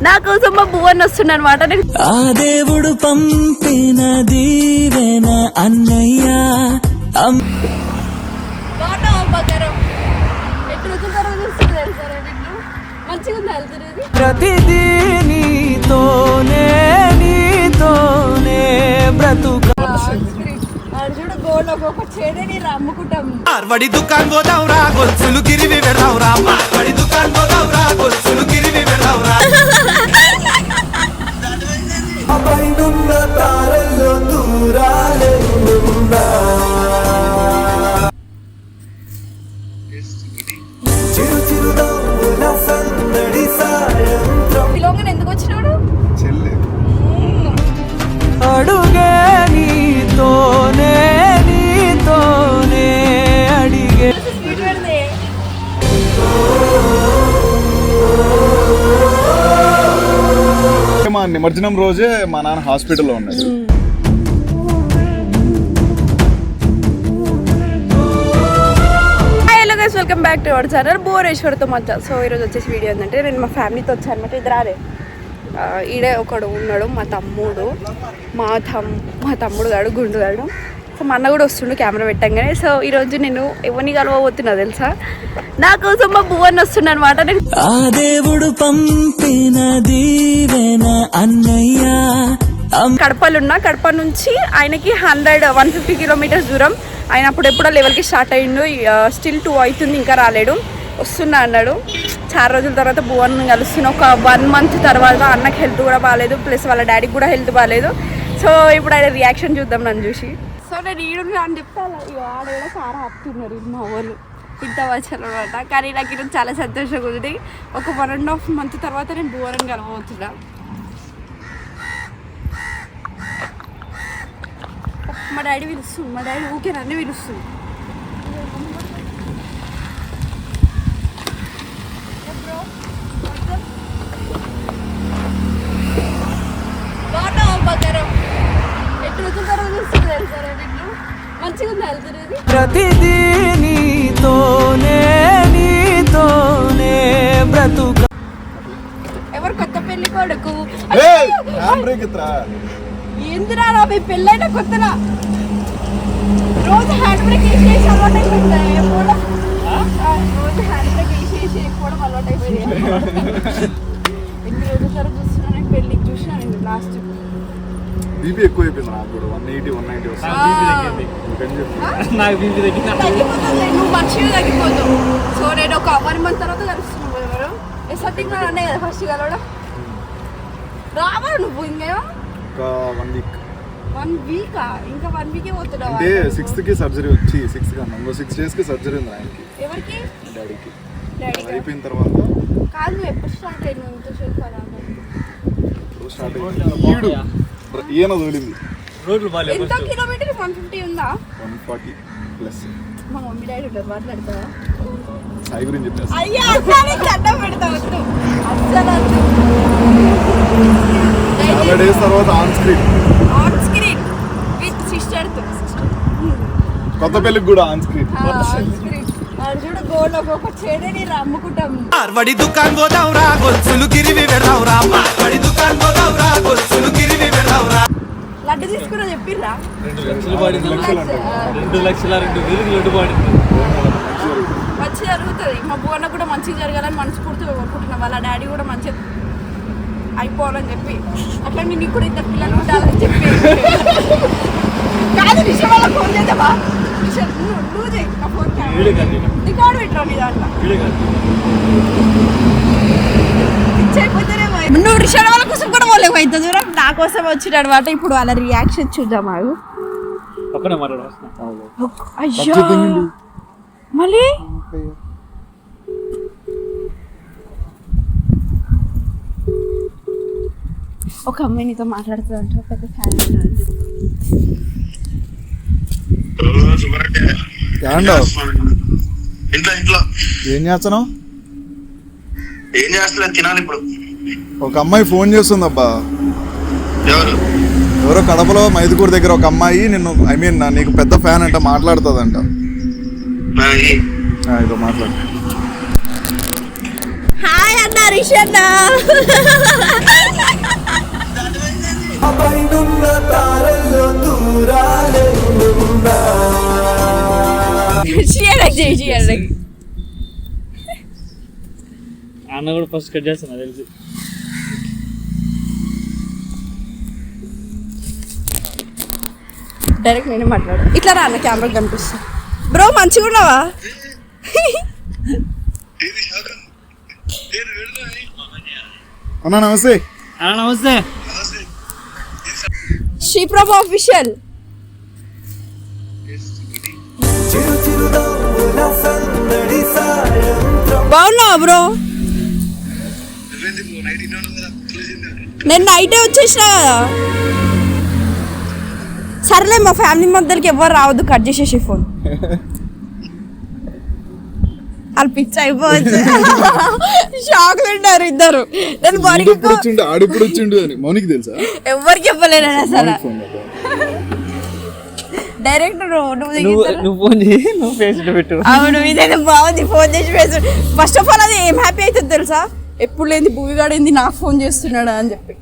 నా కోసం మా భువన్ వస్తుండ అనమాట ఆ దేవుడు పంపిన దీవెన అన్నయ్య. ప్రతిదీ నీతోనే నీతోనే బ్రతుక. మార్వడి దుకాన్ పోదావురా గొలుసులు గిరివి వెళ్దావురా మార్వడి దుకాన్ పోదావురా గొలుసులు గిరివి వెళ్దావురా അപ്പൈ నిమజ్జనం రోజే మా నాన్న హాస్పిటల్లో ఉన్నాడు. Welcome back to our channel భువనేశ్వర్తో మధ్య సో ఈరోజు వచ్చేసి వీడియో ఏంటంటే నేను మా ఫ్యామిలీతో వచ్చాను అనమాట ఇద్దరు రాలే ఈడే ఒకడు ఉన్నాడు మా తమ్ముడు మా తమ్ మా తమ్ముడు గాడు గుండు గాడు. సో మా అన్న కూడా వస్తుండు కెమెరా పెట్టంగానే. సో ఈరోజు నేను ఎవరిని కలవబోతున్నా తెలుసా? నా కోసం మా భువన్ వస్తుండ అనమాట ఆ దేవుడు పంపిన దీవెన అన్నయ్య. అమ్- కడపలో ఉన్నా కడప నుంచి ఆయనకి హండ్రెడ్ వన్ ఫిఫ్టీ కిలోమీటర్స్ దూరం. ఆయన అప్పుడు ఎప్పుడో లెవెల్కి స్టార్ట్ అయ్యిండు. స్టిల్ టూ అవుతుంది ఇంకా రాలేడు. వస్తున్నా అన్నాడు. చాలా రోజుల తర్వాత భువన్ కలుస్తున్నా. ఒక వన్ మంత్ తర్వాత అన్నకి హెల్త్ కూడా బాగాలేదు ప్లస్ వాళ్ళ డాడీకి కూడా హెల్త్ బాగాలేదు సో ఇప్పుడు ఆయన రియాక్షన్ చూద్దాం నన్ను చూసి. నేను ఈడున్నా అని చెప్తే అలా ఇగో ఆడ చాలా హ్యాపీ మా వాళ్ళు. ఇంత వచ్చారు అనమాట కానీ నాకు ఈరోజు చాలా సంతోషంగా ఉంది. ఒక వన్ అండ్ హాఫ్ మంత్ తర్వాత నేను దూరం కలవబోతున్నా మా డాడీ పిలుస్తుంది. మా డాడీ ఊకే నన్ను పిలుస్తుంది. ఎట్లా రోజుల తర్వాత ప్రతిదీ నీతోనే నీతోనే బ్రతుక ఎవరు కొత్త పెళ్ళి కొడుకు? ఏందిరా రా మీ పెళ్ళైన కొత్తలా? రోజు హ్యాండ్ బ్రేక్ వేసేసి అలవాటు అయిపోయిందా? రోజు హ్యాండ్ బ్రేక్ వేసేసి పోవడం అలవాటు అయిపోయింది. ఎన్ని రోజుల తర్వాత చూస్తున్నా నేను పెళ్ళికి చూసినా లాస్ట్. బీపీ ఎక్కువ అయిపోయింది నాకు కూడా. వన్ ఎయిటీ వన్ నైన్టీ వస్తుంది. నాకు బీపీ తగ్గింది. తగ్గిపోతుంది. నువ్వు మంచిగా తగ్గిపోతావు. సో నేను ఒక వన్ మంత్ తర్వాత కలుస్తున్నావు ఎవరు? ఎస్ఆర్టీకి అనే కదా ఫస్ట్ కలవడం? రావా నువ్వు ఇంకేమో? ఒక వన్ వీక్. వన్ వీకా? ఇంకా వన్ వీకే పోతున్నావా? అంటే సిక్స్త్కి సర్జరీ వచ్చి సిక్స్త్ కన్నా. ఇంకో సిక్స్ డేస్కి సర్జరీ ఉంది ఆయనకి. ఎవరికి? డాడీకి. అయిపోయిన తర్వాత కాదు నువ్వు ఎప్పుడు స్టార్ట్ అయినావు? ఇంతసేపు అలా స్టార్ట్ అయింది ఈడు. ఈయన తోలింది. రోడ్లు ఎంత కిలోమీటర్ వన్ ఫిఫ్టీ ఉందా? One forty plus. మా మమ్మీ డాడీ ఉంటారు మాట్లాడతావా? సాయి గురించి చెప్పేసి అయ్యా అసలు చట్టం పెడతా వద్దు అస్సలు వద్దు. చాలా డేస్ తర్వాత on screen on screen with సిస్టర్తో. కొత్త పెళ్ళికి కూడా ఆన్ స్క్రీన్ ఆన్ స్క్రీన్ చూడు గోల్డ్ ఒక్కొక్క చెడని అమ్ముకుంటాం. మార్వడి దుకాన్ పోదావురా గొలుసులు గిరివి వెళ్దావురా మార్వడి దుకాన్ పోదావురా తీసుకున్నా చెప్పిర్రా. రెండు లక్షలు పడింది లక్షలు అంట రెండు లక్షల రెండు వేలు లడ్డు పడింది. మంచి జరుగుతుంది. మా బోన్న కూడా మంచిగా జరగాలని మనస్ఫూర్తిగా కోరుకుంటున్నాం. వాళ్ళ డాడీ కూడా మంచిగా అయిపోవాలని చెప్పి. అట్లా నీకు కూడా ఇద్దరు పిల్లలు ఉండాలని చెప్పి. కాదు నిష వాళ్ళ ఫోన్ చేద్దామా? నిష నువ్వు నువ్వు చేయి నా ఫోన్ వీడే కాదు నేను. రికార్డు పెట్టరా నీ దాంట్లో? చేయకపోతేనేమో నువ్వు రిషాడ్ వాళ్ళ కోసం కూడా వాళ్ళకి అయితే దూరం? నా కోసం వచ్చిన అనమాట ఇప్పుడు వాళ్ళ రియాక్షన్ చూద్దాం ఆగు. అయ్యో! మళ్ళీ? ఒక అమ్మాయి నీతో మాట్లాడుతుందంట పెద్ద ఫ్యాన్ యాండో ఇంట్లో ఇంట్లో. ఏం చేస్తున్నావు? ఏం చేస్తలేదు తినాలి ఇప్పుడు. ఒక అమ్మాయి ఫోన్ చేస్తుందబ్బా. ఎవరో? కడపలో మైదుకూరు దగ్గర ఒక అమ్మాయి నిన్ను ఐ మీన్ నీకు పెద్ద ఫ్యాన్ అంట మాట్లాడుతుందంట. ఇదో మాట్లాడు. హాయ్ అన్న రిషన్ అన్న. కూడా ఫస్ట్ కట్ చేస్తున్నా తెలిసి. డైరెక్ట్ నేనే మాట్లాడు ఇట్లా రా అన్న కెమెరా కనిపిస్తా. బ్రో మంచిగా ఉన్నావా? అన్నా. నమస్తే. అన్న నమస్తే. శ్రీప్రభ ఆఫీషియల్ బాగున్నావా బ్రో నేను నైటే వచ్చేసిన కదా. సర్లే మా ఫ్యామిలీ మధ్యలోకి ఎవరు రావద్దు. కట్ చేసేసి ఫోన్ వాళ్ళు పిచ్చి అయిపోవచ్చు. షాక్ ఉంటారు ఇద్దరు. నేను వచ్చిండు ఆడిప్పుడు వచ్చిండు అని. మౌనికి తెలుసా? ఎవరికి చెప్పలేను అసలు. డైరెక్ట్ నువ్వు నువ్వు ఫోన్ చేయి నువ్వు ఫేస్ పెట్టు. అవును ఇదైతే బాగుంది ఫోన్ చేసి ఫస్ట్ ఆఫ్ ఆల్ అది ఏం హ్యాపీ అవుతుంది తెలుసా? ఎప్పుడు లేని భూమిగాడు ఏంది నాకు ఫోన్ చేస్తున్నాడా అని చెప్పి.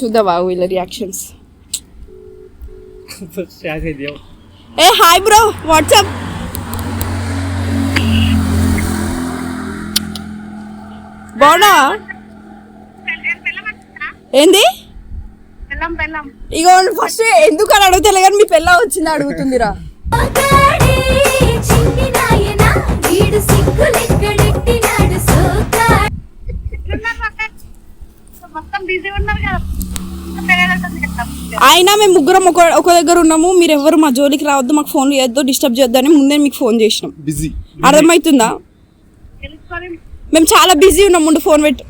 చూద్దాం వీళ్ళ రియాక్షన్స్ షాక్ ఏ హాయ్ బ్రో వాట్సాప్ బాగున్నా ఏంది? ఇగో ఫస్ట్ ఎందుకు అని అడుగుతలే కానీ మీ పిల్ల వచ్చింది అడుగుతుందిరా. అయినా మేము ముగ్గురం ఒక ఒక దగ్గర ఉన్నాము. మీరు ఎవరు మా జోలికి రావద్దు మాకు ఫోన్ చేయొద్దు డిస్టర్బ్ చేయొద్దు అని ముందే మీకు ఫోన్ చేసినాం. బిజీ. అర్థమవుతుందా? మేము చాలా బిజీ ఉన్నాం ముందు ఫోన్ పెట్టు.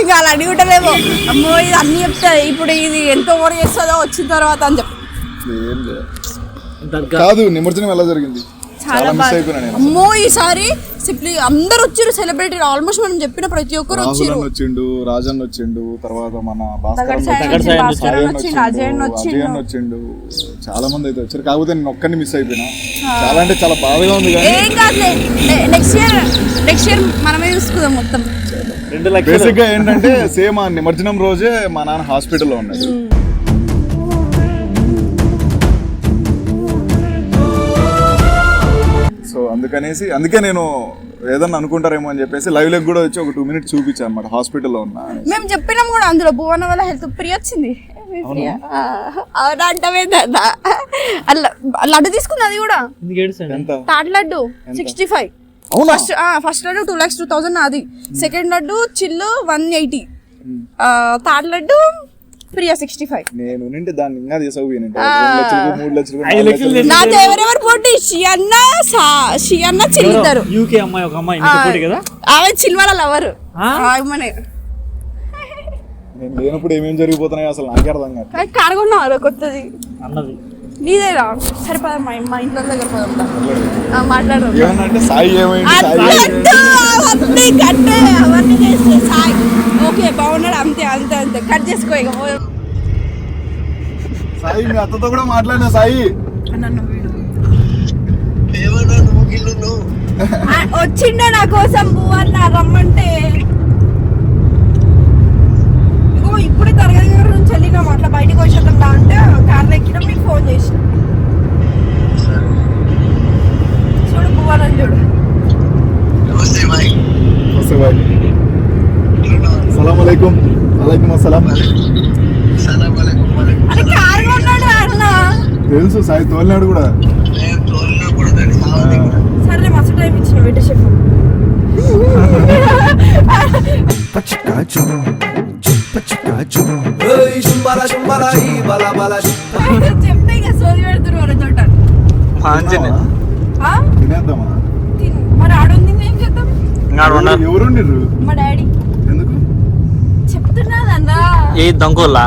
ఇంకా అలా అడుగుటలేమో అమ్మో ఇది అన్ని చెప్తా ఇప్పుడు ఇది ఎంత ఓవర్ చేస్తుందో వచ్చిన తర్వాత అని చెప్పి. కాదు నిమజ్జనం ఎలా జరిగింది? చాలా అమ్మో ఈసారి సిప్లీ అందరు వచ్చారు సెలబ్రిటీ ఆల్మోస్ట్ మనం చెప్పిన ప్రతి ఒక్కరు వచ్చారు. వచ్చిండు రాజన్ వచ్చిండు తర్వాత మన సాయి వచ్చిండు, చాలా మంది అయితే వచ్చారు. కాకపోతే నేను ఒక్కడిని మిస్ అయిపోయినా. చాలా అంటే చాలా బాధగా ఉంది కానీ ఏం కాదులే. నెక్స్ట్ ఇయర్ నెక్స్ట్ ఇయర్ మనమే చూసుకుందాం మొత్తం. బేసిక్గా ఏంటంటే సేమ్ ఆ నిమజ్జనం రోజే మా నాన్న హాస్పిటల్లో ఉన్నాడు. అందుకనేసి అందుకే నేను ఏదన్నా అనుకుంటారేమో అని చెప్పేసి లైవ్ లెగ్ కూడా వచ్చి ఒక టూ మినిట్స్ చూపించాను అనమాట హాస్పిటల్లో ఉన్నా. మేము చెప్పినాం కూడా అందులో భువన వల్ల హెల్త్ ఫ్రీ వచ్చింది. అవునా? అలా లడ్డు తీసుకుంది అది కూడా? తాటి లడ్డు సిక్స్టీ ఫైవ్ అవునా? First first laddu two lakhs two thousand అది సెకండ్ లడ్డు చిల్లు one eighty third laddu Priya sixty five నేను నింటే దాన్ని ఇంకా లక్షలకు మూడు లక్షలు నాతో ఎవరెవరు పోటీ? షియన్న షియన్న చిల్లిద్దరు యూకే అమ్మాయి ఒక అమ్మాయి పోటీ కదా? ఆమె చిల్వాల లవరు ఆ? ఆమెనే. నేను లేనప్పుడు ఏమేం జరిగిపోతున్నాయో అసలు నాకే అర్థం కాదు. కాడగొన్నావు కొత్తది. అన్నది. నీదేరా సరే పద మా మా ఇంట్లో దగ్గర పదం ఏమన్నా సాయి అవన్నీ కట్టే అవన్నీ చేస్తే సాయి. ఓకే బాగున్నాడు అంతే అంతే అంతే. కట్ చేసుకో ఇక సాయి మీ అత్తతో కూడా మాట్లాడినా సాయి? నన్ను వీడు. వచ్చిండే నా కోసం భువన్ నా రమ్మంటే ఇగో ఇప్పుడే తరగతి గారి నుంచి వెళ్ళినాం అట్లా బయటకు వచ్చేద్దాం రా అంటే కార్లో ఎక్కినా మీకు ఫోన్ చేసిన చూడు భువన్ అని చూడు నమస్తే బాయ్ వస్తే బాయ్ సలాం అలైకుం అలైకుం అస్సలాం సలాం అలైకుం వాలేకుం అది కారు కొన్నాడు అన్న తోలినాడు కూడా. నేను తోలినా కూడా దాన్ని సావని సరే మస్తు టైం ఇచ్చిన వెయిట్ చెప్పు. చెప్తే ఇక సోది పెడుతున్నారు తోట. ఆ? తినేద్దామా? తిను. మరి ఆడుంది ఏం చేద్దాం? ఎవరుండిర్రు? మా డాడీ. ఏ దొంగోళ్ళ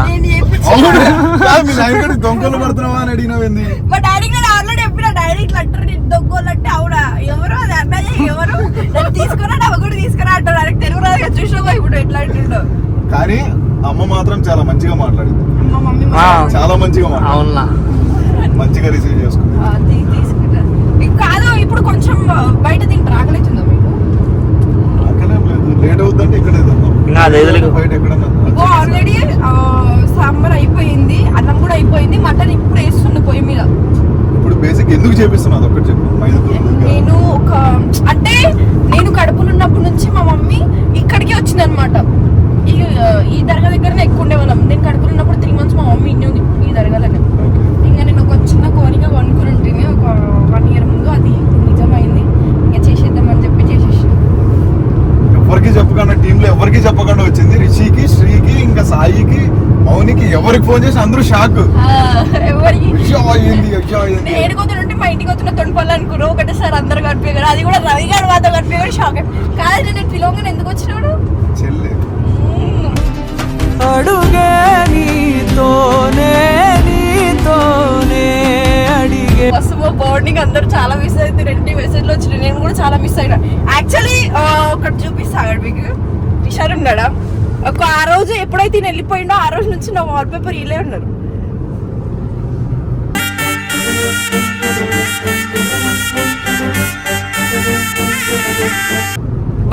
గారికి దొంగలు పడుతున్నావా అని అడిగినావేంది మా డాడీకి నేను ఆల్రెడీ చెప్పిన డాడీ ఇట్లా అంటారు నేను దొంగోళ్ళంటే అవునా? ఎవరు? అది అన్నయ్య ఎవరు? నన్ను తీసుకురా అవ్వ కూడా తీసుకురా అంటారు. నాకు తెలుగు రాదు కదా, చూసినావా? ఇప్పుడు ఎట్లా అంటుండో. కానీ అమ్మ మాత్రం చాలా మంచిగా మాట్లాడింది. చాలా మంచిగా మాట్లాడింది. అవునా? మంచిగా రిసీవ్ చేసుకుంది. కాదు ఇప్పుడు కొంచెం బయట తింటారు ఆకలిస్తుందా మీకు? లేదు. లేట్ అవుతుందంటే ఇక్కడే. బయట ఎక్కడన్నా ఇగో ఆల్రెడీ సాంబార్ అయిపోయింది అన్నం కూడా అయిపోయింది మటన్ ఇప్పుడు వేస్తుంది పొయ్యి మీద. ఇప్పుడు బేసిక్ ఎందుకు చేపిస్తున్నావు? ఒకటి చెప్పు. నేను ఒక అంటే నేను కడుపులో ఉన్నప్పటి నుంచి మా మమ్మీ ఇక్కడికే వచ్చింది అనమాట ఈ ఈ దర్గా దగ్గరనే ఎక్కువ ఉండేవాళ్ళం. నేను కడుపులో ఉన్నప్పుడు త్రీ మంత్స్ మా మమ్మీ ఇన్ని ఉంది ఈ దర్గాలోనే. ఇంకా నేను ఒక చిన్న కోరిక కొనుక్కుని ఉంటుంది ఒక వన్ ఇయర్ ముందు అది నిజమైంది ఇంకా చేసేద్దామని చెప్పి చేసేసి ఎవరికి చెప్పకుండా టీంలో ఎవరికి చెప్పకుండా వచ్చింది రిషికి శ్రీకి ఇంకా సాయికి మౌనికి ఎవరికి ఫోన్ చేసి అందరూ షాక్ ఏడుకోతుంటే మా ఇంటికి వచ్చిన తొండిపల్లి అనుకున్నాను ఒకటేసారి అందరు కనిపించారు అది కూడా రవి గారు మాతో కనిపించారు షాక్ కాదు నేను పిలవగానే ఎందుకు వచ్చినాడు చెల్లి. అడుగే నీతోనే నీతోనే అడిగే. మస్తు బాండింగ్ అందరూ చాలా మిస్ అయితే రెండు మెసేజ్లు వచ్చినాయి. నేను కూడా చాలా మిస్ అయినా. యాక్చువల్లీ ఒకటి చూపిస్తాడు మీకు. విషాలు ఉన్నాడా? ఒక ఆ రోజు ఎప్పుడైతే నేను వెళ్ళిపోయిండో ఆ రోజు నుంచి నా వాల్ పేపర్ ఇలే ఉన్నారు.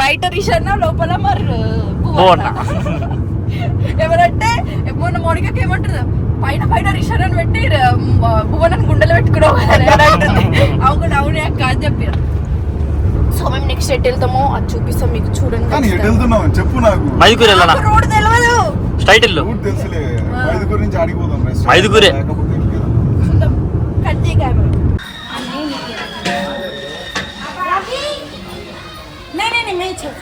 బయట రిషన్న లోపల మరి భువన. ఎవరంటే మొన్న మోనికకి ఏమంటారు? పైన పైన రిషన్ అని పెట్టి భువనని గుండెలు పెట్టుకున్నావు. అవును అవునే అక్క అని చెప్పారు. సో మేము నెక్స్ట్ ఎట్ వెళ్తామో అది చూపిస్తాం మీకు చూడండి కానీ ఎటు వెళ్తున్నావు చెప్పు నాకు మైదుకూరు వెళ్ళాలా నాకు రోడ్ తెలియదు స్ట్రైట్ వెళ్ళు ఊరు తెలుసులే మైదుకూరు నుంచి ఆడిపోదాం restaurant. మైదుకూరే. లేకపోతే ఇంకేదో. చూద్దాం కట్ చేయి కెమెరా नहीं नहीं नहीं मैं ही छोड़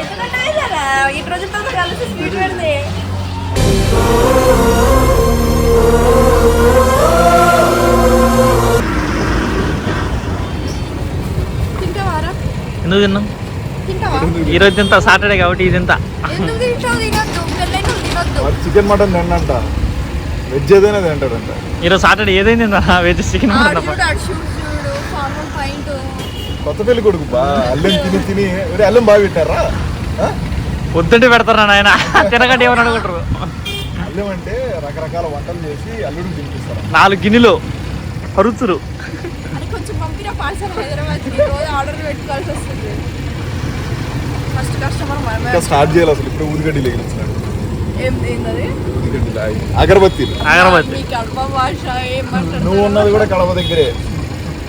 ఎందుకంటే ఇలా ఈ రోజులతో కలిసి స్వీట్ పెడితే ఎందుకు తిన్నాం తింటావా? ఈ రోజు తింటా సాటర్డే కాబట్టి ఇది తింటా. Chicken mutton తిన్నంట. వెజ్ ఏదైనా తింటాడంట. ఈరోజు సాటర్డే ఏదైంది తిందా వెజ్ చికెన్ పాయింట్. కొత్త పెళ్ళి కొడుకు బా అల్లం తిని తిని అల్లం బాగా పెట్టారా? పొద్దుంటే పెడతారా నాయన? తినకండి ఏమని అనుకుంటారు అల్లం అంటే రకరకాల వంటలు చేసి అల్లుడికి తినిపిస్తారు? నాలుగు గిన్నెలు పరుచురు. పంపిన పార్సల్ హైదరాబాద్ రోజు ఆర్డర్ పెట్టుకోవాల్సి వస్తుంది. ఫస్ట్ కస్టమర్ మనమే ఇంకా స్టార్ట్ చేయాలి అసలు. ఇప్పుడు ఊదిగడ్డి లాగి అగరబత్తి. అగరబత్తి. మీ కడప భాష ఏం మాట్లాడుతున్నారు? నువ్వు ఉన్నది కూడా కడప దగ్గరే.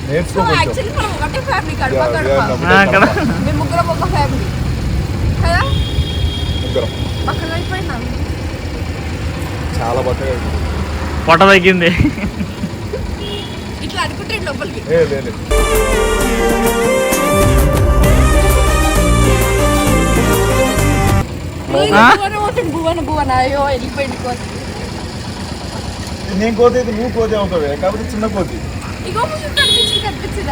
నేర్చుకో సో కొంచెం. యాక్చువల్లీ మనం ఒకటే family Kadapa yeah, yeah, Kadapa నమ్మకం ఆ, కదా. కడప. మేము ముగ్గురం ఒక ఫ్యామిలీ కదా? ముగ్గురం. పక్కన అయిపోయినా చాలా బక్కగా. పొట్ట తగ్గింది. ఇట్లా లోపలికి? భువన భువన భువన అయ్యో వెళ్ళిపోయింది కోతి. నేను కోతి నువ్వు కోతి అవుతావే కాబట్టి చిన్న కోతి. ఇగో కనిపించింది కనిపించింది